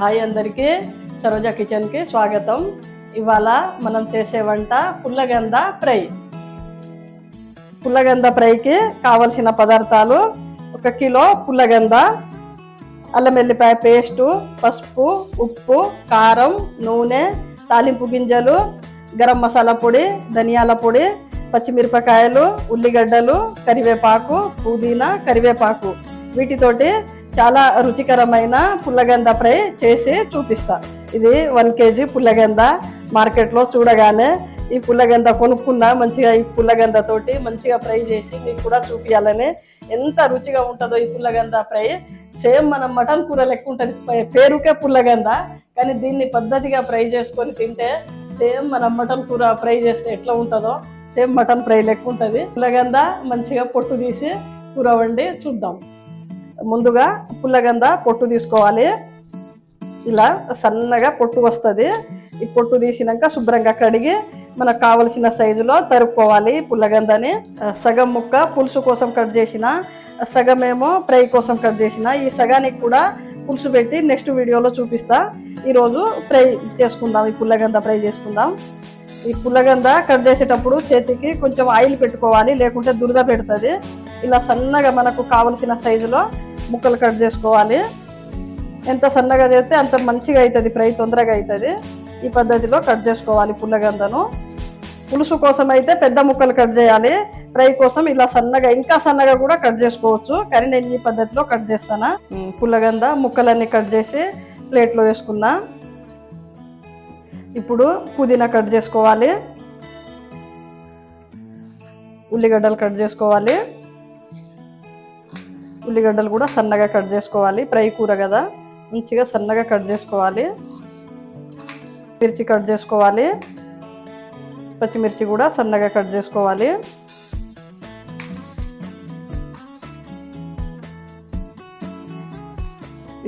Hi అందరికీ. సరోజ కిచెన్కి స్వాగతం. ఇవాళ మనం చేసే వంట పుల్లగంద ఫ్రై. పుల్లగంద ఫ్రైకి కావలసిన పదార్థాలు ఒక కిలో పుల్లగంద అల్లం వెల్లిపాయ పేస్టు పసుపు ఉప్పు కారం నూనె తాలింపు గింజలు గరం మసాలా పొడి ధనియాల పొడి పచ్చిమిరపకాయలు ఉల్లిగడ్డలు కరివేపాకు పుదీనా కరివేపాకు. వీటితోటి చాలా రుచికరమైన పుల్లగంద ఫ్రై చేసి చూపిస్తా. ఇది వన్ కేజీ పుల్లగంద మార్కెట్లో చూడగానే ఈ పుల్లగంద కొనుక్కున్నా మంచిగా ఈ పుల్లగంద తోటి మంచిగా ఫ్రై చేసి మీకు కూడా చూపించాలని ఎంత రుచిగా ఉంటుందో ఈ పుల్లగంద ఫ్రై. సేమ్ మనం మటన్ కూర లెక్క ఉంటుంది పేరుకే పుల్లగంద కానీ దీన్ని పద్ధతిగా ఫ్రై చేసుకొని తింటే సేమ్ మనం మటన్ కూర ఫ్రై చేస్తే ఎట్లా ఉంటుందో సేమ్ మటన్ ఫ్రై లెక్క ఉంటుంది. పుల్లగంద మంచిగా పొట్టు తీసి కూర వండి చూద్దాం. ముందుగా పుల్లగంద పొట్టు తీసుకోవాలి. ఇలా సన్నగా పొట్టు వస్తుంది. ఈ పొట్టు తీసినాక శుభ్రంగా కడిగి మనకు కావలసిన సైజులో తరుక్కోవాలి పుల్లగందని. సగం ముక్క పులుసు కోసం కట్ చేసిన సగమేమో ఫ్రై కోసం కట్ చేసిన. ఈ సగానికి కూడా పులుసు పెట్టి నెక్స్ట్ వీడియోలో చూపిస్తా. ఈరోజు ఫ్రై చేసుకుందాం ఈ పుల్లగంద ఫ్రై చేసుకుందాం. ఈ పుల్లగంద కట్ చేసేటప్పుడు చేతికి కొంచెం ఆయిల్ పెట్టుకోవాలి లేకుంటే దురద పెడుతుంది. ఇలా సన్నగా మనకు కావలసిన సైజులో ముక్కలు కట్ చేసుకోవాలి. ఎంత సన్నగా చేస్తే అంత మంచిగా అవుతుంది ఫ్రై తొందరగా అవుతుంది ఈ పద్ధతిలో కట్ చేసుకోవాలి పుల్లగందను. పులుసు కోసం అయితే పెద్ద ముక్కలు కట్ చేయాలి. ఫ్రై కోసం ఇలా సన్నగా ఇంకా సన్నగా కూడా కట్ చేసుకోవచ్చు. కానీ నేను ఈ పద్ధతిలో కట్ చేస్తానా? పుల్లగంద ముక్కలన్నీ కట్ చేసి ప్లేట్లో వేసుకున్నా. ఇప్పుడు పుదీనా కట్ చేసుకోవాలి. ఉల్లిగడ్డలు కట్ చేసుకోవాలి. ఉల్లిగడ్డలు కూడా సన్నగా కట్ చేసుకోవాలి. ఫ్రై కూర కదా. మంచిగా సన్నగా కట్ చేసుకోవాలి. మిర్చి కట్ చేసుకోవాలి. పచ్చిమిర్చి కూడా సన్నగా కట్ చేసుకోవాలి.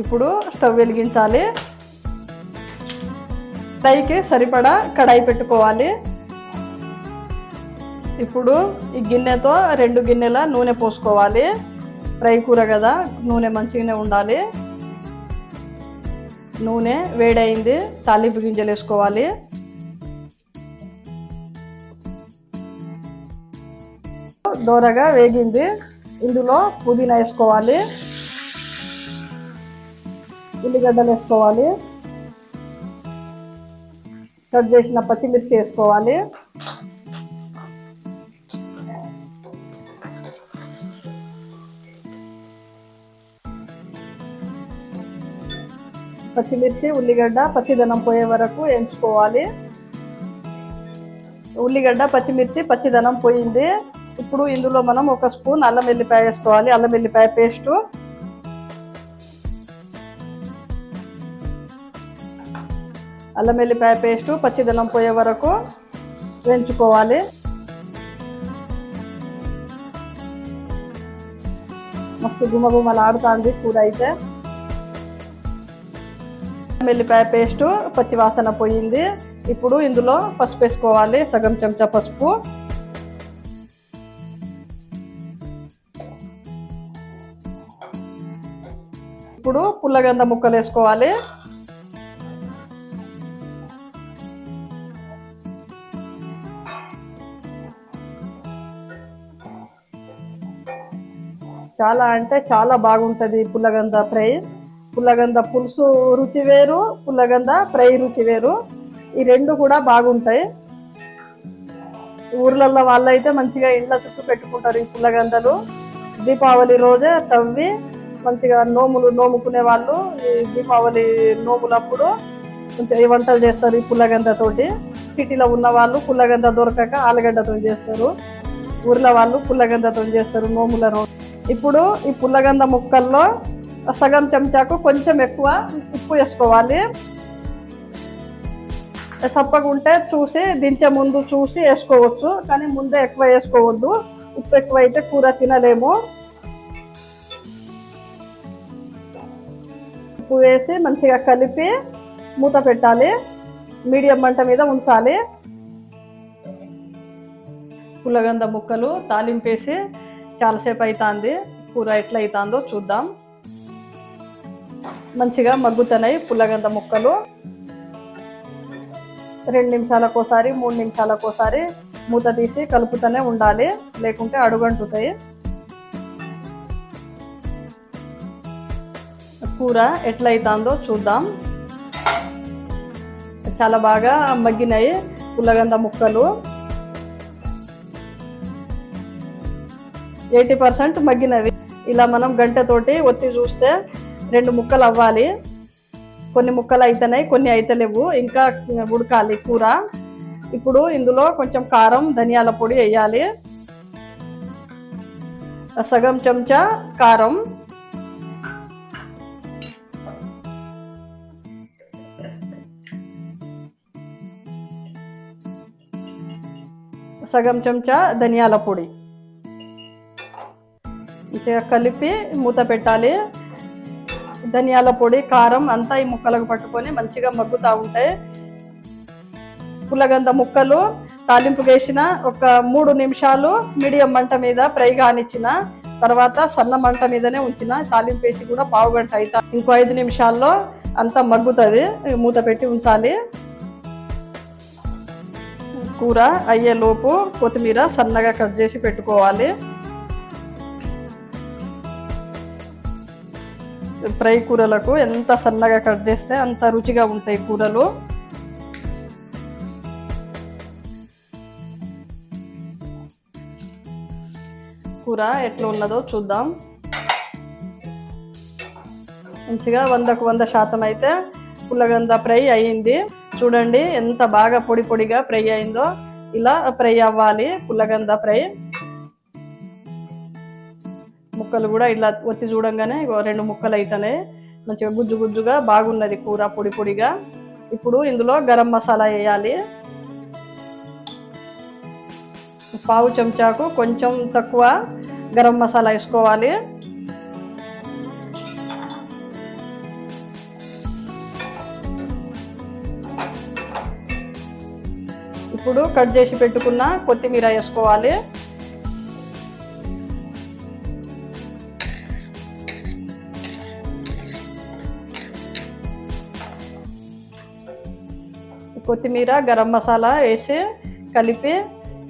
ఇప్పుడు స్టవ్ వెలిగించాలి. ఫ్రైకి సరిపడా కడాయి పెట్టుకోవాలి. ఇప్పుడు ఈ గిన్నెతో రెండు గిన్నెల నూనె పోసుకోవాలి. ఫ్రై కూర కదా నూనె మంచిగానే ఉండాలి. నూనె వేడైంది తాలింపు గింజలు వేసుకోవాలి. దోరగా వేగింది ఇందులో పుదీనా వేసుకోవాలి. ఉల్లిగడ్డలు వేసుకోవాలి. కట్ చేసిన పచ్చిమిర్చి వేసుకోవాలి. పచ్చిమిర్చి ఉల్లిగడ్డ పచ్చిదనం పోయే వరకు ఎంచుకోవాలి. ఉల్లిగడ్డ పచ్చిమిర్చి పచ్చిదనం పోయింది. ఇప్పుడు ఇందులో మనం ఒక స్పూన్ అల్లం వెల్లిపాయ వేసుకోవాలి. అల్లం వెల్లిపాయ పేస్టు. అల్లం వెల్లిపాయ పేస్టు పచ్చిదనం పోయే వరకు వేయించుకోవాలి మస్తు గుమగుమలాడుతుంది కూర అయితే. వెల్లిపాయ పేస్ట్ పచ్చి వాసన పోయింది. ఇప్పుడు ఇందులో పసుపు వేసుకోవాలి సగం చెంచా పసుపు. ఇప్పుడు పుల్లగంద ముక్కలు వేసుకోవాలి. చాలా అంటే చాలా బాగుంటుంది పుల్లగంద ఫ్రై. పుల్లగంద పులుసు రుచి వేరు పుల్లగంద ఫ్రై రుచి వేరు. ఈ రెండు కూడా బాగుంటాయి. ఊర్లలో వాళ్ళైతే మంచిగా ఇండ్ల చుట్టూ పెట్టుకుంటారు ఈ పుల్లగందలు దీపావళి రోజే తవ్వి మంచిగా నోములు నోముకునే వాళ్ళు ఈ దీపావళి నోములప్పుడు కొంచెం వంటలు చేస్తారు ఈ పుల్లగంద తోటి. సిటీలో ఉన్న వాళ్ళు పుల్లగంద దొరకక ఆలుగడ్డతో చేస్తారు. ఊర్ల వాళ్ళు పుల్లగందతో చేస్తారు నోముల రోజు. ఇప్పుడు ఈ పుల్లగంద ముక్కల్లో సగం చెంచాకు కొంచెం ఎక్కువ ఉప్పు వేసుకోవాలి. చప్పగుంటే చూసి దించే ముందు చూసి వేసుకోవచ్చు కానీ ముందే ఎక్కువ వేసుకోవద్దు. ఉప్పు ఎక్కువ అయితే కూర తినలేము. ఉప్పు వేసి మంచిగా కలిపి మూత పెట్టాలి. మీడియం మంట మీద ఉంచాలి. పుల్లగంద ముక్కలు తాలింపేసి చాలాసేపు అవుతుంది కూర ఎట్లా అవుతుందో చూద్దాం. మంచిగా మగ్గుతున్నాయి పుల్లగంద ముక్కలు. రెండు నిమిషాలకోసారి మూడు నిమిషాలకోసారి మూత తీసి కలుపుతూనే ఉండాలి లేకుంటే అడుగంటుతాయి. కూర ఎట్లయితుందో చూద్దాం. చాలా బాగా మగ్గినాయి పుల్లగంద ముక్కలు. ఎయిటీ పర్సెంట్ మగ్గినవి. ఇలా మనం గంటతోటి ఒత్తి చూస్తే రెండు ముక్కలు అవ్వాలి. కొన్ని ముక్కలు అవుతున్నాయి కొన్ని అయితలేవు. ఇంకా ఉడకాలి కూర. ఇప్పుడు ఇందులో కొంచెం కారం ధనియాల పొడి వేయాలి. సగం చెంచా కారం. సగం చెంచా ధనియాల పొడి. మంచిగా కలిపి మూత పెట్టాలి. ధనియాల పొడి కారం అంతా ఈ ముక్కలకు పట్టుకొని మంచిగా మగ్గుతూ ఉంటాయి పుల్లగంద ముక్కలు తాలింపు వేసిన ఒక మూడు నిమిషాలు మీడియం మంట మీద ఫ్రై కానిచ్చిన తర్వాత సన్న మంట మీదనే ఉంచిన తాలింపు వేసి కూడా పావు గంట అవుతా ఇంకో ఐదు నిమిషాల్లో అంతా మగ్గుతుంది. మూత పెట్టి ఉంచాలి. కూర అయ్యేలోపు కొత్తిమీర సన్నగా కట్ చేసి పెట్టుకోవాలి. ఫ్రై కూరలకు ఎంత సన్నగా కట్ చేస్తే అంత రుచిగా ఉంటాయి కూరలు. కూర ఎట్లా ఉన్నదో చూద్దాం. మంచిగా వందకు వంద శాతం అయితే పుల్లగంద ఫ్రై అయ్యింది. చూడండి ఎంత బాగా పొడి పొడిగా ఫ్రై అయిందో. ఇలా ఫ్రై అవ్వాలి పుల్లగంద ఫ్రై. ముక్కలు కూడా ఇలా ఒత్తి చూడంగానే రెండు ముక్కలు అయితేనే మంచిగా గుజ్జు గుజ్జుగా బాగున్నది కూర పొడి పొడిగా. ఇప్పుడు ఇందులో గరం మసాలా వేయాలి. పావు చెంచాకు కొంచెం తక్కువ గరం మసాలా వేసుకోవాలి. ఇప్పుడు కట్ చేసి పెట్టుకున్న కొత్తిమీర వేసుకోవాలి. కొత్తిమీర గరం మసాలా వేసి కలిపి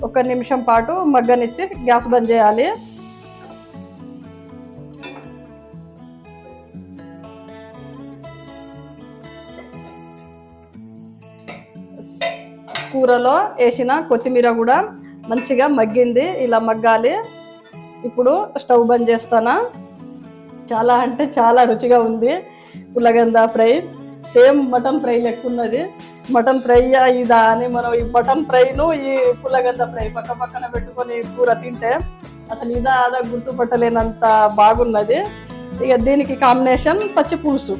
ఒక నిమిషం పాటు మగ్గనిచ్చి గ్యాస్ బంద్ చేయాలి. కూరలో వేసిన కొత్తిమీర కూడా మంచిగా మగ్గింది. ఇలా మగ్గాలి. ఇప్పుడు స్టవ్ బంద్ చేస్తానా? చాలా అంటే చాలా రుచిగా ఉంది. పులగంద ఫ్రై. సేమ్ మటన్ ఫ్రై లెక్క ఉన్నది. మటన్ ఫ్రై ఇదా అని మనం ఈ మటన్ ఫ్రైను ఈ పుల్లగంద ఫ్రై పక్క పక్కన పెట్టుకొని కూర తింటే అసలు ఇదా అదా గుర్తుపట్టలేనంత బాగున్నది. ఇక దీనికి కాంబినేషన్ పచ్చి పులుసు.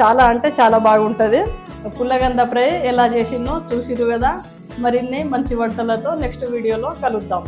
చాలా అంటే చాలా బాగుంటుంది. పుల్లగంద ఫ్రై ఎలా చేసిందో చూసిరు కదా. మరిన్ని మంచి వంటలతో నెక్స్ట్ వీడియోలో కలుద్దాం.